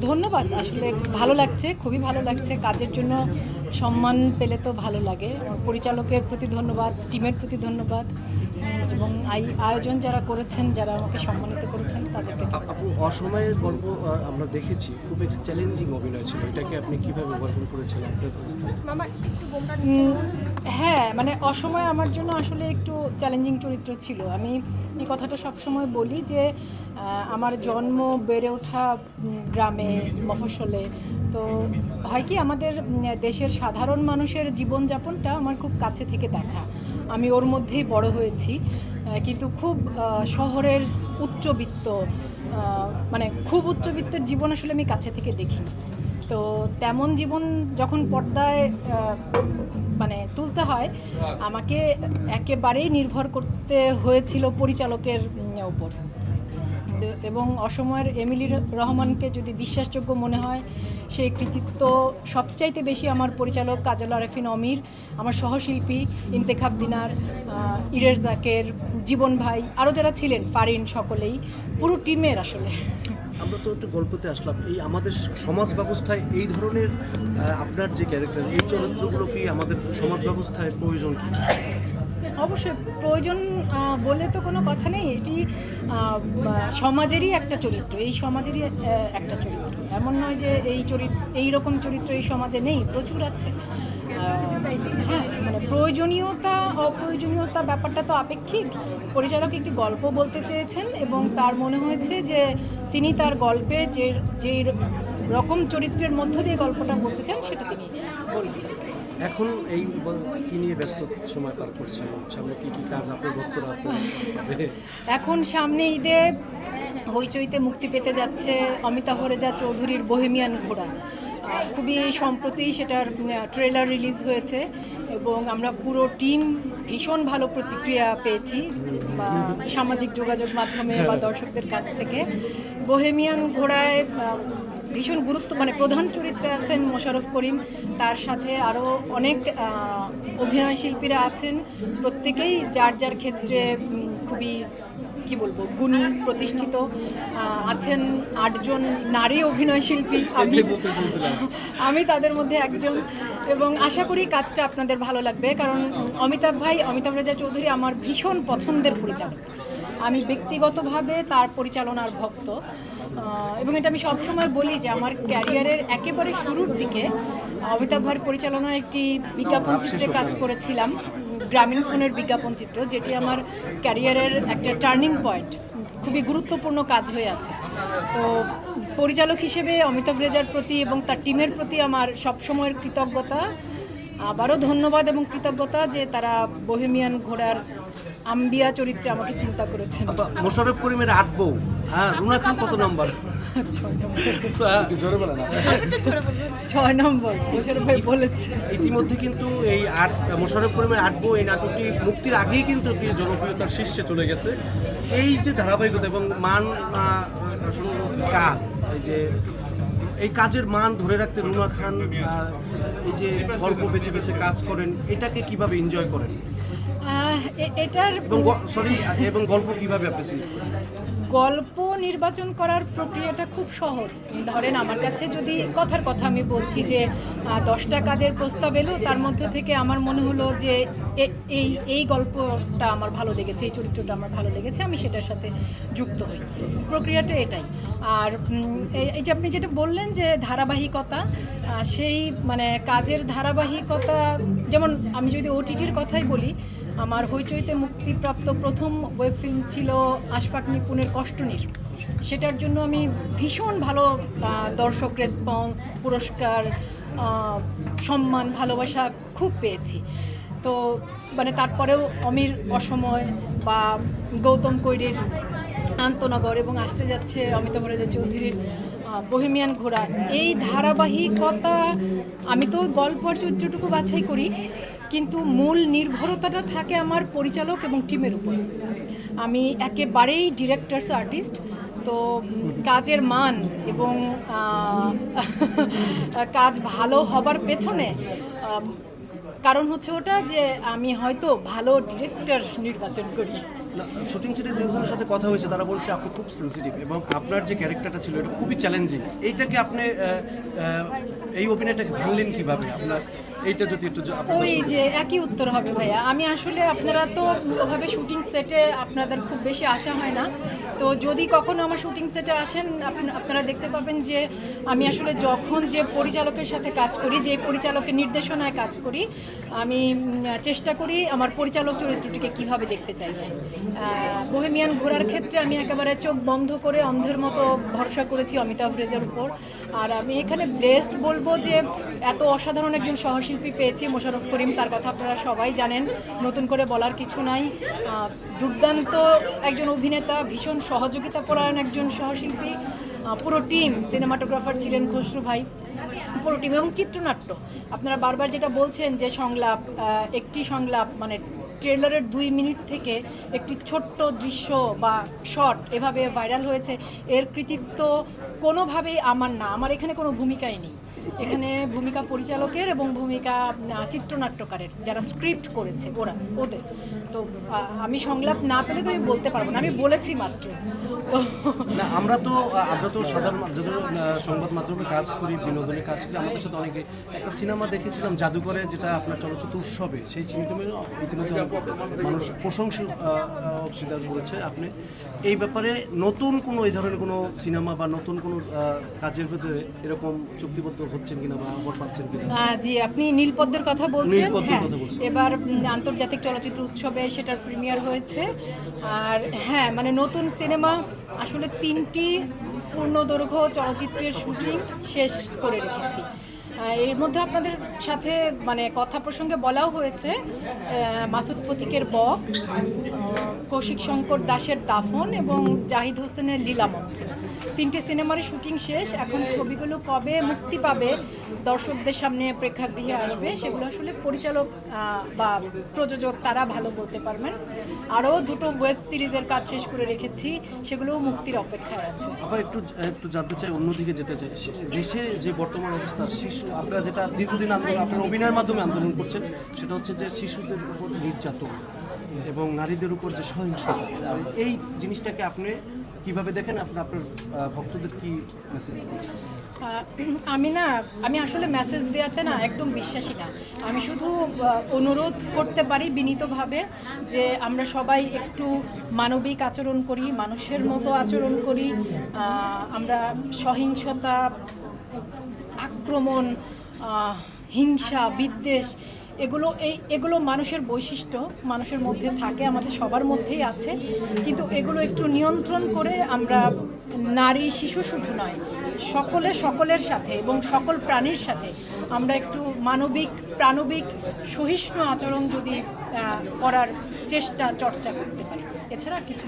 ধন্যবাদ। আসলে ভালো লাগছে, খুবই ভালো লাগছে। কাজের জন্য সম্মান পেলে তো ভালো লাগে। পরিচালকের প্রতি ধন্যবাদ, টিমের প্রতি ধন্যবাদ। এবং এই আয়োজন যারা করেছেন যারা আমাকে সম্মানিত করেছেন তাদেরকে আপ- অসময়ের গল্প আমরা দেখেছি খুব একটি চ্যালেঞ্জিং অভিনয় ছিল। এটাকে আপনি কীভাবে ওভারকাম করেছেন? হ্যাঁ মানে অসময় আমার জন্য আসলে একটু চ্যালেঞ্জিং চরিত্র ছিল। আমি এই কথাটা সবসময় বলি যে আমার জন্ম বেড়ে ওঠা গ্রামে মফস্বলে। তো হয় কি আমাদের দেশের সাধারণ মানুষের জীবনযাপনটা আমার খুব কাছে থেকে দেখা। আমি ওর মধ্যেই বড় হয়েছি। কিন্তু খুব শহরের উচ্চবিত্ত মানে খুব উচ্চবিত্তের জীবন আসলে আমি কাছে থেকে দেখিনি। তো তেমন জীবন যখন পর্দায় মানে তুলতে হয়, আমাকে একেবারেই নির্ভর করতে হয়েছিল পরিচালকের ওপর এবং অসময়ের এমিলি রহমানকে যদি বিশ্বাসযোগ্য মনে হয় সেই কৃতিত্ব সবচাইতে বেশি আমার পরিচালক কাজল আরেফিন অমির আমার সহশিল্পী ইন্তেখাব দিনার ইরের জাকের জীবন ভাই আরও যারা ছিলেন ফারিন সকলেই পুরো টিমের আসলে। আমরা তো একটু গল্পতে আসলাম এই আমাদের সমাজ ব্যবস্থায় এই ধরনের আপনার যে ক্যারেক্টার এই চরিত্রগুলো কি আমাদের সমাজ ব্যবস্থায় প্রয়োজন কি? অবশ্যই প্রয়োজন বলে তো কোনো কথা নেই। এটি সমাজেরই একটা চরিত্র, এই সমাজেরই একটা চরিত্র। এমন নয় যে এই চরিত্র এই রকম চরিত্র এই সমাজে নেই, প্রচুর আছে। হ্যাঁ মানে প্রয়োজনীয়তা, অপ্রয়োজনীয়তা ব্যাপারটা তো আপেক্ষিক। পরিচালক একটি গল্প বলতে চেয়েছেন এবং তার মনে হয়েছে যে তিনি তার গল্পে যে যে রকম চরিত্রের মধ্য দিয়ে গল্পটা বলতে চান, সেটা তিনি বলেছেন। এখন এই কি নিয়ে ব্যস্ত সময় পার করছেন? সামনে কি কি কাজ আপনার ভক্তরা এখন সামনে ঈদে হইচইতে মুক্তি পেতে যাচ্ছে অমিতাভ রেজা চৌধুরীর বোহেমিয়ান ঘোড়া। খুবই সম্প্রতি সেটার ট্রেলার রিলিজ হয়েছে এবং আমরা পুরো টিম ভীষণ ভালো প্রতিক্রিয়া পেয়েছি বা সামাজিক যোগাযোগ মাধ্যমে বা দর্শকদের কাছ থেকে। বোহেমিয়ান ঘোড়ায় ভীষণ গুরুত্ব মানে প্রধান চরিত্রে আছেন মোশারফ করিম। তার সাথে আরও অনেক অভিনয় শিল্পীরা আছেন। প্রত্যেকেই যার যার ক্ষেত্রে খুবই কি বলব গুণী প্রতিষ্ঠিত আছেন আটজন নারী অভিনয় শিল্পী। আমি আমি তাদের মধ্যে একজন। এবং আশা করি কাজটা আপনাদের ভালো লাগবে কারণ অমিতাভ ভাই অমিতাভ রেজা চৌধুরী আমার ভীষণ পছন্দের পরিচালক। আমি ব্যক্তিগতভাবে তার পরিচালনার ভক্ত। এবং এটা আমি সবসময় বলি যে আমার ক্যারিয়ারের একেবারে শুরুর দিকে অমিতাভ ভাইয়ের পরিচালনায় একটি বিজ্ঞাপন চিত্রে কাজ করেছিলাম গ্রামীণ ফোনের বিজ্ঞাপন চিত্র যেটি আমার ক্যারিয়ারের একটা টার্নিং পয়েন্ট খুবই গুরুত্বপূর্ণ কাজ হয়ে আছে। তো পরিচালক হিসেবে অমিতাভ রেজার প্রতি এবং তার টিমের প্রতি আমার সবসময়ের কৃতজ্ঞতা। আবারও ধন্যবাদ এবং কৃতজ্ঞতা যে তারা বোহেমিয়ান ঘোড়ার আম্বিয়া চরিত্রে আমাকে চিন্তা করেছেন। মোশাররফ করিমের আট বউ হ্যাঁ রুনা খান কত নাম্বার? ছয় নম্বর মোশারফ ভাই বলেছে। ইতিমধ্যে কিন্তু এই আট মোশাররফ করিমের আট বউ এই নাটকটি মুক্তির আগেই কিন্তু জনপ্রিয়তার শীর্ষে চলে গেছে। এই যে ধারাবাহিকতা এবং মান কাজ এই যে এই কাজের মান ধরে রাখতে রুনা খান এই যে গল্প বেছে বেছে কাজ করেন এটাকে কীভাবে এনজয় করেন? এটার সরি এবং গল্প কীভাবে আপনি গল্প নির্বাচন করার প্রক্রিয়াটা খুব সহজ। ধরেন আমার কাছে যদি কথার কথা আমি বলছি যে দশটা কাজের প্রস্তাব এলো তার মধ্য থেকে আমার মনে হলো যে এই এই গল্পটা আমার ভালো লেগেছে এই চরিত্রটা আমার ভালো লেগেছে আমি সেটার সাথে যুক্ত হই। প্রক্রিয়াটা এটাই। আর এই- এই যে আপনি যেটা বললেন যে ধারাবাহিকতা সেই মানে কাজের ধারাবাহিকতা যেমন আমি যদি ওটিটির কথাই বলি আমার হইচইতে মুক্তিপ্রাপ্ত প্রথম ওয়েব ফিল্ম ছিল আশফাক নিপুণের কষ্টনীর। সেটার জন্য আমি ভীষণ ভালো দর্শক রেসপন্স, পুরস্কার সম্মান, ভালোবাসা খুব পেয়েছি। তো মানে তারপরেও অমির অসময় বা গৌতম কৈরির আন্তনগর এবং আসতে যাচ্ছে অমিতাভ রাজা চৌধুরীর বহেমিয়ান ঘোড়া। এই ধারাবাহিকতা, আমি তো গল্প আর চরিত্রটুকু বাছাই করি কিন্তু মূল নির্ভরতাটা থাকে আমার পরিচালক এবং টিমের উপর। আমি একেবারেই ডিরেক্টরস আর্টিস্ট তো কাজের মান এবং কাজ ভালো হবার পেছনে কারণ হচ্ছে ওটা যে আমি হয়তো ভালো ডিরেক্টর নির্বাচন করি। শুটিং সেটে দুজনের সাথে কথা হয়েছে, তারা বলছে আপনি খুব সেন্সিটিভ এবং আপনার যে ক্যারেক্টারটা ছিল, এটা খুবই চ্যালেঞ্জিং এইটাকে আপনি এই অভিনয়টাকে ভাঙলেন কীভাবে? আপনার এইটা যদি একটু ওই যে একই উত্তর হবে ভাইয়া। আমি আসলে আপনারা তো ওভাবে শুটিং সেটে আপনাদের খুব বেশি আসা হয় না। তো যদি কখনো আমার শুটিং সেটে আসেন আপনা- আপনারা দেখতে পাবেন যে আমি আসলে যখন যে পরিচালকের সাথে কাজ করি যে পরিচালকের নির্দেশনায় কাজ করি আমি চেষ্টা করি আমার পরিচালক চরিত্রটিকে কীভাবে দেখতে চাইছি। বোহেমিয়ান ঘোরার ক্ষেত্রে আমি একেবারে চোখ বন্ধ করে অন্ধের মতো ভরসা করেছি অমিতাভ রেজার উপর। আর আমি এখানে ব্লেসড বলব যে এত অসাধারণ একজন সহশিল্পী পেয়েছি মোশারফ করিম, তার কথা আপনারা সবাই জানেন। নতুন করে বলার কিছু নাই। দুর্দান্ত একজন অভিনেতা, ভীষণ সহযোগিতা পরায়ণ একজন সহশিল্পী। পুরো টিম সিনেমাটোগ্রাফার ছিলেন খসরু ভাই। পুরো টিম এবং চিত্রনাট্য। আপনারা বারবার যেটা বলছেন যে সংলাপ একটি সংলাপ মানে ট্রেলারের দুই মিনিট থেকে একটি ছোট্ট দৃশ্য বা শট এভাবে ভাইরাল হয়েছে, এর কৃতিত্ব কোনোভাবেই আমার না। আমার এখানে কোনো ভূমিকাই নেই। এখানে ভূমিকা পরিচালকের এবং ভূমিকা চিত্রনাট্যকারের যারা স্ক্রিপ্ট করেছে ওরা ওদের। তো আমি সংলাপ না পেলে তো আমি বলতে পারব না আমি বলেছি মাত্র। না আমরা তো আমরা তো সাধারণ মা- সংবাদ মাধ্যমে কাজ করি বিনোদনের কাজ করি আমাদের সাথে অনেকে একটা সিনেমা দেখেছিলাম জাদুঘরে যেটা আপনার চলচ্চিত্র উৎসবে সেই সিনেমা ইতিমধ্যে মানুষ প্রশংসা আহ, করেছে আপনি। এই ব্যাপারে নতুন কোনো এই ধরনের কোনো সিনেমা বা নতুন কোনো কাজের ভেতরে এরকম চুক্তিবদ্ধ হচ্ছেন কিনা বা খবর পাচ্ছেন কিনা? জি আপনি নীলপদ্মের কথা বলছেন। হ্যাঁ এবার আন্তর্জাতিক চলচ্চিত্র উৎসবে সেটার প্রিমিয়ার হয়েছে। আর হ্যাঁ মানে নতুন সিনেমা আসলে তিনটি পূর্ণদৈর্ঘ্য চলচ্চিত্রের শুটিং শেষ করে রেখেছি। এর মধ্যে আপনাদের সাথে মানে কথা প্রসঙ্গে বলাও হয়েছে মাসুদ প্রতীকের বক কৌশিক শঙ্কর দাসের দাফন এবং জাহিদ হোসেনের লীলামন্ত্র তিনটে সিনেমারই শুটিং শেষ, এখন ছবিগুলো কবে মুক্তি পাবে দর্শকদের সামনে প্রেক্ষাগৃহে আসবে, সেগুলো আসলে পরিচালক বা প্রযোজক তারা ভালো বলতে পারবেন। আরও দুটো ওয়েব সিরিজের কাজ শেষ করে রেখেছি, সেগুলোও মুক্তির অপেক্ষায় আছে। আবার একটু একটু জানতে চাই, অন্যদিকে যেতে চাই দেশে যে বর্তমান অবস্থা শিশু, আপনারা যেটা দীর্ঘদিন আপনার অভিনয়ের মাধ্যমে আন্দোলন করছেন, সেটা হচ্ছে যে শিশুদের উপর নির্যাতন এবং নারীদের উপর যে সহিংসতা। এই জিনিসটাকে আপনি কীভাবে দেখেন? আপনি, আপনার ভক্তদের কি মেসেজ আমি না, আমি আসলে মেসেজ দেওয়াতে না একদম বিশ্বাসী না। আমি শুধু অনুরোধ করতে পারি বিনীতভাবে যে আমরা সবাই একটু মানবিক আচরণ করি, মানুষের মতো আচরণ করি আমরা সহিংসতা, আক্রমণ হিংসা, বিদ্বেষ, এগুলো এই, এগুলো মানুষের বৈশিষ্ট্য, মানুষের মধ্যে থাকে, আমাদের সবার মধ্যেই আছে। কিন্তু এগুলো একটু নিয়ন্ত্রণ করে আমরা নারী, শিশু শুধু নয়, সকলে সকলের সাথে এবং সকল প্রাণীর সাথে আমরা একটু মানবিক, প্রাণবিক, সহিষ্ণু আচরণ যদি করার চেষ্টা, চর্চা করতে পারি। এছাড়া কিছু